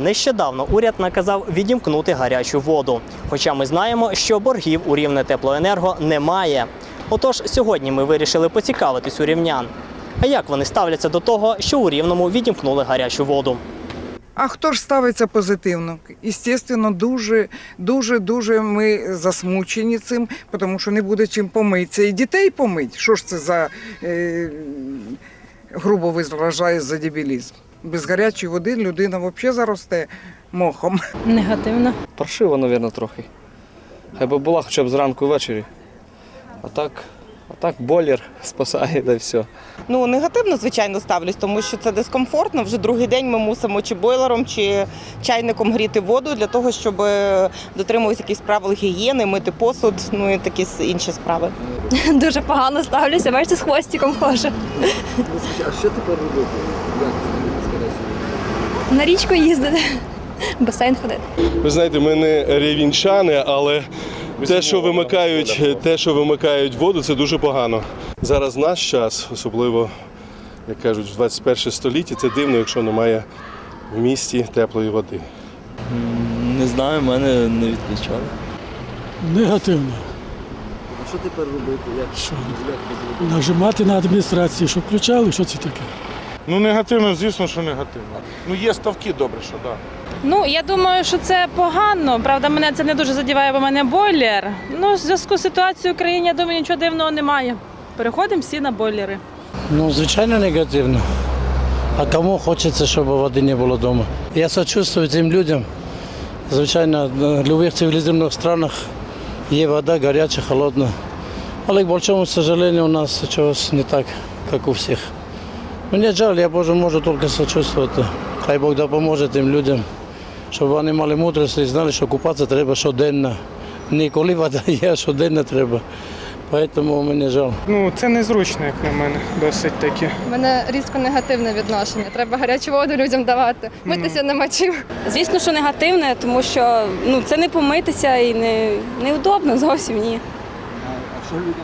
Нещодавно уряд наказав відімкнути гарячу воду. Хоча ми знаємо, що боргів у рівне теплоенерго немає. Отож, сьогодні ми вирішили поцікавитись у рівнян. А як вони ставляться до того, що у рівному відімкнули гарячу воду? А хто ж ставиться позитивно? Естественно, дуже, дуже, дуже ми засмучені цим, тому що не буде чим помитися. І дітей помить. Що ж це за е, грубо виражаю за дебілізм? Без гарячої води людина взагалі заросте мохом. Негативно. Паршиво, мабуть, трохи. Хай би була хоча б зранку ввечері. А так, а так бойлер спасає, да й все. Ну, негативно, звичайно, ставлюсь, тому що це дискомфортно. Вже другий день ми мусимо чи бойлером, чи чайником гріти воду для того, щоб е, дотримуватися якихось правил гігієни, мити посуд, ну і такі інші справи. Дуже погано ставлюся, бачите, з хвостиком хожу. А що тепер робити? Як взагалі без гарячої На річку їздити, в басейн ходити. Ви знаєте, ми не рівінчани, але те, що вимикають, те, що вимикають воду, це дуже погано. Зараз наш час, особливо, як кажуть, в 21 столітті, це дивно, якщо немає в місті теплої води. Не знаю, мене не відключали. Негативно. А що тепер робити? Як, Що? Нажимати на адміністрації, щоб включали, що це таке? Ну, негативно, звісно, що негативно. Ну, є ставки, добре, що так. Да. Ну, я думаю, що це погано. Правда, мене це не дуже задіває, бо в мене бойлер. Ну, в зв'язку з ситуацією в країні, я думаю, нічого дивного немає. Переходимо всі на бойлери. Ну, звичайно, негативно. А кому хочеться, щоб води не було вдома? Я сочувствую цим людям. Звичайно, в будь-яких цивілізованих странах є вода гаряча, холодна. Але, к большому сожалению, у нас чогось не так, як у всіх. Мені жаль, я Боже, можу тільки сочувствувати. Хай Бог допоможе тим людям, щоб вони мали мудрість і знали, що купатися треба щоденно. Не коли вода є, а щоденно треба. Тому мені жаль. Ну, це незручно, як на мене, досить таки. У мене різко негативне відношення. Треба гарячу воду людям давати. Митися нема чим. Звісно, що негативне, тому що ну, це не помитися і не, неудобно зовсім ні. А, що людям?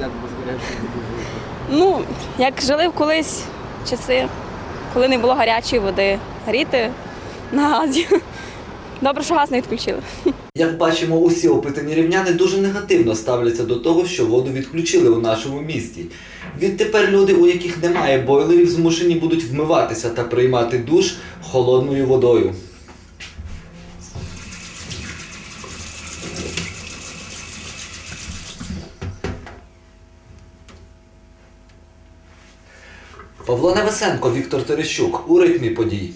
Як без гарячої води? Ну, як жили в колись часи, коли не було гарячої води, гріти на газі. Добре, що газ не відключили. Як бачимо, усі опитані рівняни дуже негативно ставляться до того, що воду відключили у нашому місті. Відтепер люди, у яких немає бойлерів, змушені будуть вмиватися та приймати душ холодною водою. Павло Невесенко, Віктор Терещук у ритмі подій.